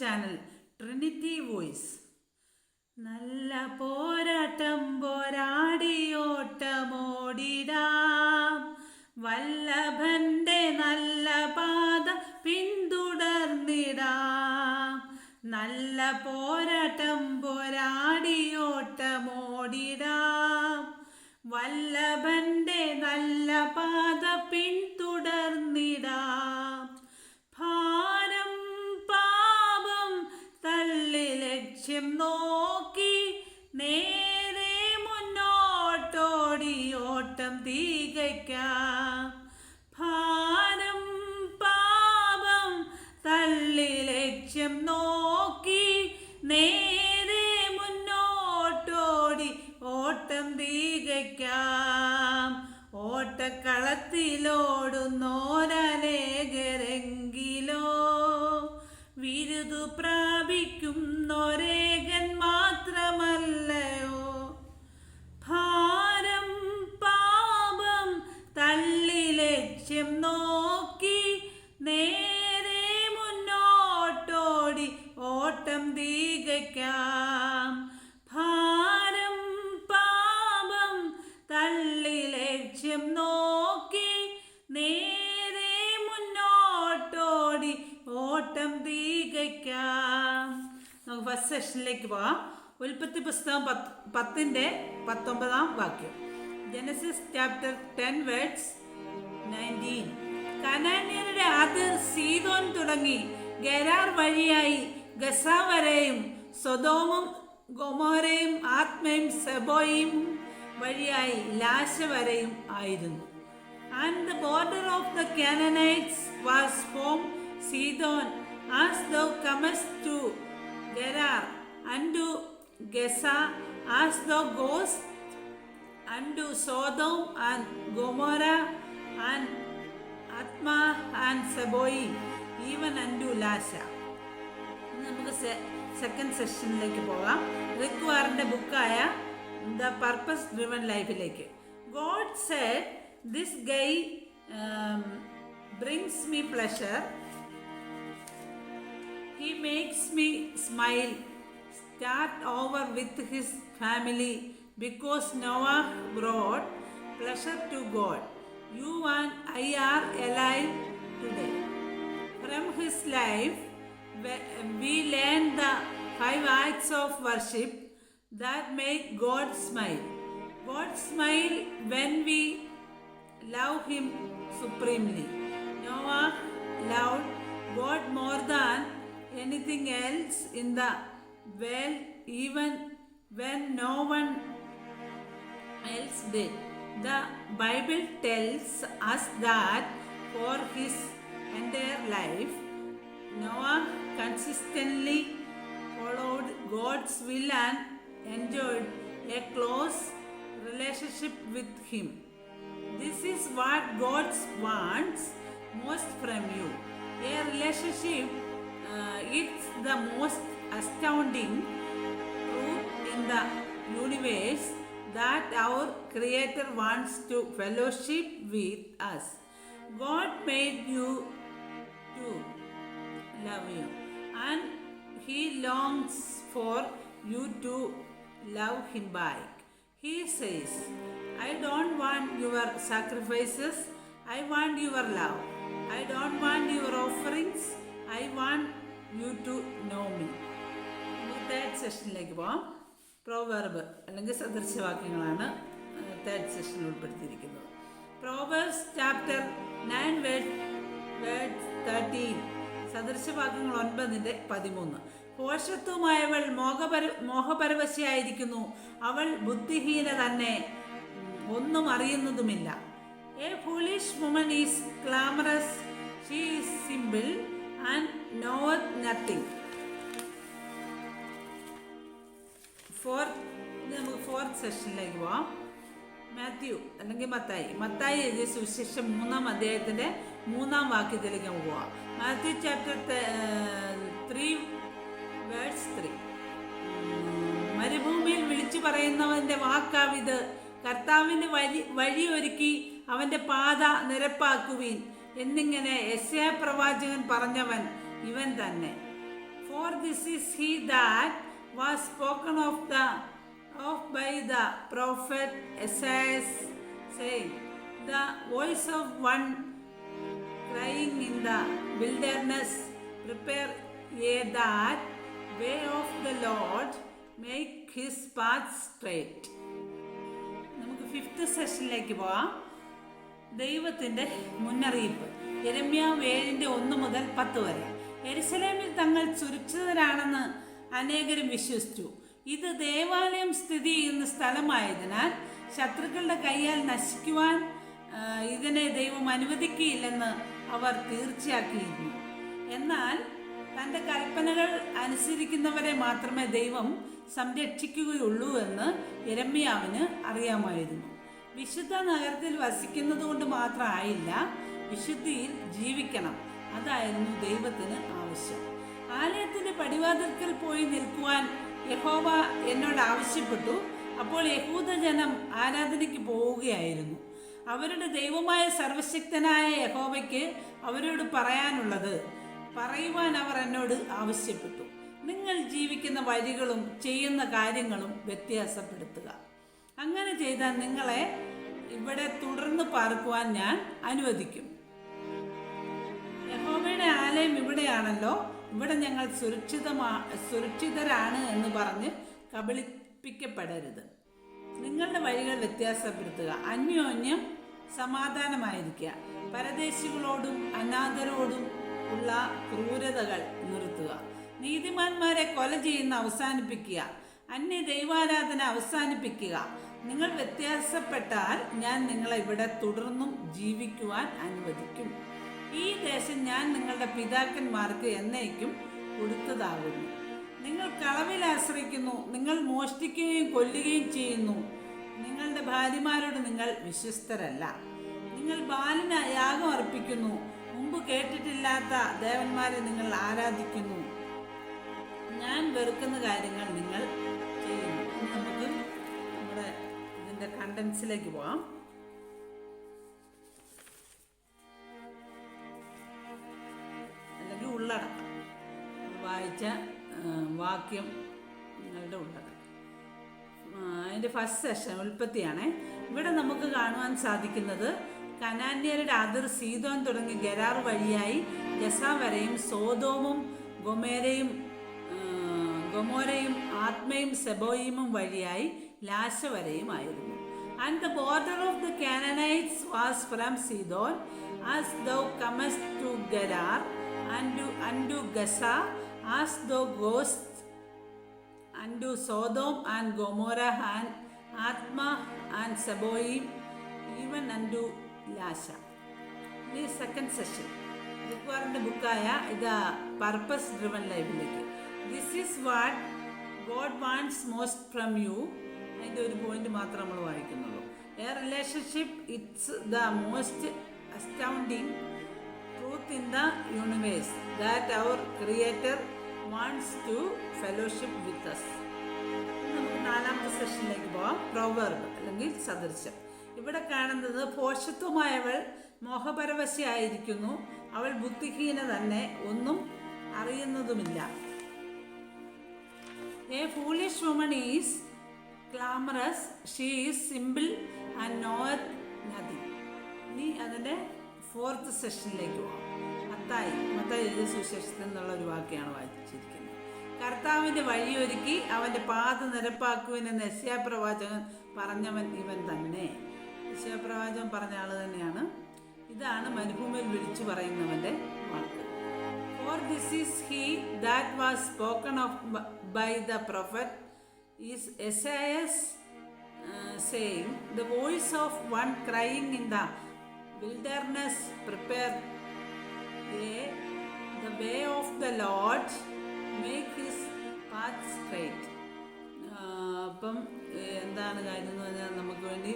Channel Trinity voice നല്ല പോരാട്ടം പോരാടിയോട്ടമോടിടാം വല്ലഭന്റെ നല്ല പാത പിന്തുടർന്നിടാം നല്ല പോരാട്ടം പോരാടിയോട്ടമോടിടാം വല്ലഭന്റെ നല്ല പാത ഓട്ടം തീകയ്ക്ക ഭാരം പാപം തള്ളി ലക്ഷ്യം നോക്കി നേരെ മുന്നോട്ടോടി ഓട്ടം തീകയ്ക്ക ഓട്ടക്കളത്തിലോടുന്നോരലേഖരെങ്കിലോ വിരുതു പ്രാപിക്കുന്നൊരേ ലക്ഷ്യം നോക്കി നേരെ മുന്നോട്ടോടി ഓട്ടം തീകയ്ക്കാം നമുക്ക് ഫസ്റ്റ് സെഷനിലേക്ക് പോവാം ഉൽപ്പത്തി പുസ്തകം പത്ത് പത്തിൻ്റെ പത്തൊമ്പതാം വാക്യം genesis chapter ten verse nineteen കനാന്യരുടെ അതിർ സീതോൻ തുടങ്ങി ഗരാർ വഴിയായി ഗസാവരെയും സ്വതോമും ഗൊമോരയും ആത്മയും സെബോയും വഴിയായി ലാശ വരെയും ആയിരുന്നു and the border of the Canaanites was from Sidon as the കമസ് to Gerar unto Gaza as the goes unto Sodom and Gomorrah and Admah and Zeboim even unto Lasha നമുക്ക് second സെഷനിലേക്ക് പോകാം റിക്വാറിൻ്റെ ബുക്കായ the purpose driven ലൈഫിലേക്ക് God said this guy brings me pleasure He makes me smile. Start over with his family because Noah brought pleasure to God. You and I are alive today. From his life, we- we learn the five acts of worship that make God smile. God smile when we love Him supremely. Noah loved God more than anything else in the world, even when no one else did. The Bible tells us that for his entire life, Noah consistently followed God's will and enjoyed a close relationship with Him. This is what God wants most from you. A relationship, uh, it's the most astounding proof in the universe that our Creator wants to fellowship with us. God made you to love you and He longs for you to love him back. He says, I don't want your sacrifices, I want your love. I don't want your offerings, I want you to know me third സെഷനിലേക്ക് പോവാം proverb അല്ലെങ്കിൽ സദൃശ്യവാക്യങ്ങളാണ് third സെഷനിൽ ഉൾപ്പെടുത്തിയിരിക്കുന്നത് proverbs chapter nine word word thirteen സദൃശ്യവാക്യങ്ങൾ ഒൻപതിൻ്റെ പതിമൂന്ന് ഭോഷത്വമായവൾ മോഹപര മോഹപരവശയായിരിക്കുന്നു അവൾ ബുദ്ധിഹീന തന്നെ ഒന്നും അറിയുന്നതുമില്ല a foolish woman is clamorous she is simple and knoweth nothing fourth നമുക്ക് ഫോർത്ത് സെഷനിലേക്ക് പോവാം മാത്യു അല്ലെങ്കിൽ മത്തായി മത്തായി എഴുതിയ സുവിശേഷം മൂന്നാം അദ്ദേഹത്തിൻ്റെ മൂന്നാം വാക്യത്തിലേക്ക് നമുക്ക് പോവാം മാത്യു ചാപ്റ്റർ ത്രീ വേഴ്സ് മരുഭൂമിയിൽ വിളിച്ചു പറയുന്നവന്റെ വാക്കാവിത് കർത്താവിന് വഴി വഴിയൊരുക്കി അവന്റെ പാത നിരപ്പാക്കുവീൻ എന്നിങ്ങനെ എസ് എ പ്രവാചകൻ പറഞ്ഞവൻ ഇവൻ തന്നെ for this is he that was spoken of the of by the prophet Esaias saying the voice of one crying in the wilderness prepare a that way of the Lord make his path straight. നമുക്ക് fifth സെഷനിലേക്ക് പോവാം ദൈവത്തിൻ്റെ മുന്നറിയിപ്പ് എരമ്യാവ് ഏഴിൻ്റെ ഒന്ന് മുതൽ പത്ത് വരെ എരുസലേമിൽ തങ്ങൾ സുരക്ഷിതരാണെന്ന് അനേകരും വിശ്വസിച്ചു ഇത് ദേവാലയം സ്ഥിതി ചെയ്യുന്ന സ്ഥലമായതിനാൽ ശത്രുക്കളുടെ കൈയാൽ നശിക്കുവാൻ ഇതിനെ ദൈവം അനുവദിക്കുകയില്ലെന്ന് അവർ തീർച്ചയാക്കിയിരുന്നു എന്നാൽ തൻ്റെ കൽപ്പനകൾ അനുസരിക്കുന്നവരെ മാത്രമേ ദൈവം സംരക്ഷിക്കുകയുള്ളൂ എന്ന് ഇരമ്യാവിന് അറിയാമായിരുന്നു വിശുദ്ധ നഗരത്തിൽ വസിക്കുന്നത് കൊണ്ട് മാത്രമായില്ല വിശുദ്ധിയിൽ ജീവിക്കണം അതായിരുന്നു ദൈവത്തിന് ആവശ്യം ആലയത്തിന്റെ പടിവാതിൽക്കൽ പോയി നിൽക്കുവാൻ യഹോവ എന്നോട് ആവശ്യപ്പെട്ടു അപ്പോൾ യഹൂദജനം ആരാധനയ്ക്ക് പോവുകയായിരുന്നു അവരുടെ ദൈവമായ സർവശക്തനായ യഹോവയ്ക്ക് അവരോട് പറയാനുള്ളത് പറയുവാൻ അവർ എന്നോട് ആവശ്യപ്പെട്ടു നിങ്ങൾ ജീവിക്കുന്ന വഴികളും ചെയ്യുന്ന കാര്യങ്ങളും വ്യത്യാസപ്പെടുത്തുക അങ്ങനെ ചെയ്താൽ നിങ്ങളെ ഇവിടെ തുടർന്ന് പാർക്കുവാൻ ഞാൻ അനുവദിക്കും യഹോവയുടെ ആലയം ഇവിടെയാണല്ലോ ഇവിടെ ഞങ്ങൾ സുരക്ഷിതമാ സുരക്ഷിതരാണ് എന്ന് പറഞ്ഞ് കബളിപ്പിക്കപ്പെടരുത് നിങ്ങളുടെ വഴികൾ വ്യത്യാസപ്പെടുത്തുക അന്യോന്യം സമാധാനമായിരിക്കുക പരദേശികളോടും അനാഥരോടും ഉള്ള ക്രൂരതകൾ നിർത്തുക നീതിമാന്മാരെ കൊല ചെയ്യുന്ന അവസാനിപ്പിക്കുക അന്യ ദൈവാരാധന അവസാനിപ്പിക്കുക നിങ്ങൾ വ്യത്യാസപ്പെട്ടാൽ ഞാൻ നിങ്ങളെ ഇവിടെ തുടർന്നും ജീവിക്കുവാൻ അനുവദിക്കും ഈ ദേശം ഞാൻ നിങ്ങളുടെ പിതാക്കന്മാർക്ക് എന്നേക്കും കൊടുത്തതാകുന്നു നിങ്ങൾ കളവിൽ ആശ്രയിക്കുന്നു നിങ്ങൾ മോഷ്ടിക്കുകയും കൊല്ലുകയും ചെയ്യുന്നു നിങ്ങളുടെ ഭാര്യമാരോട് നിങ്ങൾ വിശ്വസ്തരല്ല നിങ്ങൾ ബാലിന് യാഗം അർപ്പിക്കുന്നു മുമ്പ് കേട്ടിട്ടില്ലാത്ത ദേവന്മാരെ നിങ്ങൾ ആരാധിക്കുന്നു ഞാൻ വെറുക്കുന്ന കാര്യങ്ങൾ നിങ്ങൾ ചെയ്യുന്നു നമുക്ക് നമ്മുടെ ഇതിൻ്റെ കണ്ടൻസിലേക്ക് പോവാം അല്ലെങ്കിൽ ഉള്ളടക്കം വായിച്ച വാക്യം നിങ്ങളുടെ ഉള്ളടക്കം അതിൻ്റെ ഫസ്റ്റ് സെഷൻ ഉൽപ്പത്തിയാണേ ഇവിടെ നമുക്ക് കാണുവാൻ സാധിക്കുന്നത് കനാന്യരുടെ അതിർ സീതോൻ തുടങ്ങി ഗരാർ വഴിയായി ഗസാ വരെയും സോതോമും ഗൊമേരയും ഗൊമോരയും ആത്മയും സെബോയിമും വഴിയായി ലാശ ആയിരുന്നു and the border of the Canaanites was from Sidon as thou കമസ് to Gerar and unto Gaza as thou goes unto Sodom and Gomorrah and Admah and Zeboim even unto Lasha ഈ second session ബുക്ക്വാറിൻ്റെ ബുക്കായ ഇത് purpose driven ലൈഫിലേക്ക് this is what God wants most from you അതിൻ്റെ ഒരു point മാത്രം നമ്മൾ വായിക്കുന്നുള്ളൂ a relationship it's the most astounding truth in the universe that our creator wants to fellowship with us നമുക്ക് നാലാമത്തെ സെഷനിലേക്ക് പോവാം പ്രൊവേർബ് അല്ലെങ്കിൽ സദൃശ്യം ഇവിടെ കാണുന്നത് പോഷത്വമായവൾ മോഹപരവശയായിരിക്കുന്നു അവൾ ബുദ്ധിഹീന തന്നെ ഒന്നും അറിയുന്നതുമില്ല a foolish woman is glamorous she is simple and no നദി ഇനി അതിൻ്റെ ഫോർത്ത് സെഷനിലേക്ക് പോകാം മത്തായി മത്തായി എഴുതി സുശേഷത്തിൽ നിന്നുള്ള ഒരു വാക്യാണ് വായിച്ചിരിക്കുന്നത് കർത്താവിൻ്റെ വഴിയൊരുക്കി അവൻ്റെ പാത നിരപ്പാക്കുവിനെന്ന് പ്രവാചകൻ പറഞ്ഞവൻ ഇവൻ തന്നെ വിഷയപ്രവാചകം പറഞ്ഞ ആൾ തന്നെയാണ് ഇതാണ് മരുഭൂമിയിൽ വിളിച്ചു പറയുന്നവന്റെ വാക്ക് for this is he that was spoken of by the prophet Esaias saying the voice of one crying in the wilderness prepare the way of the Lord make his path straight അപ്പം എന്താണ് കാര്യം എന്ന് പറഞ്ഞാൽ നമുക്ക് വേണ്ടി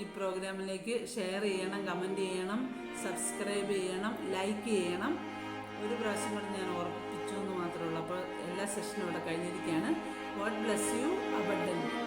ഈ പ്രോഗ്രാമിലേക്ക് share ചെയ്യണം കമൻറ്റ് ചെയ്യണം സബ്സ്ക്രൈബ് ചെയ്യണം ലൈക്ക് ചെയ്യണം ഒരു പ്രാവശ്യം കൂടി ഞാൻ ഓർപ്പിച്ചു എന്ന് മാത്രമേ ഉള്ളൂ അപ്പോൾ എല്ലാ സെഷനും ഇവിടെ കഴിഞ്ഞിരിക്കുകയാണ് ഗോഡ് ബ്ലസ് യു അബഡൻ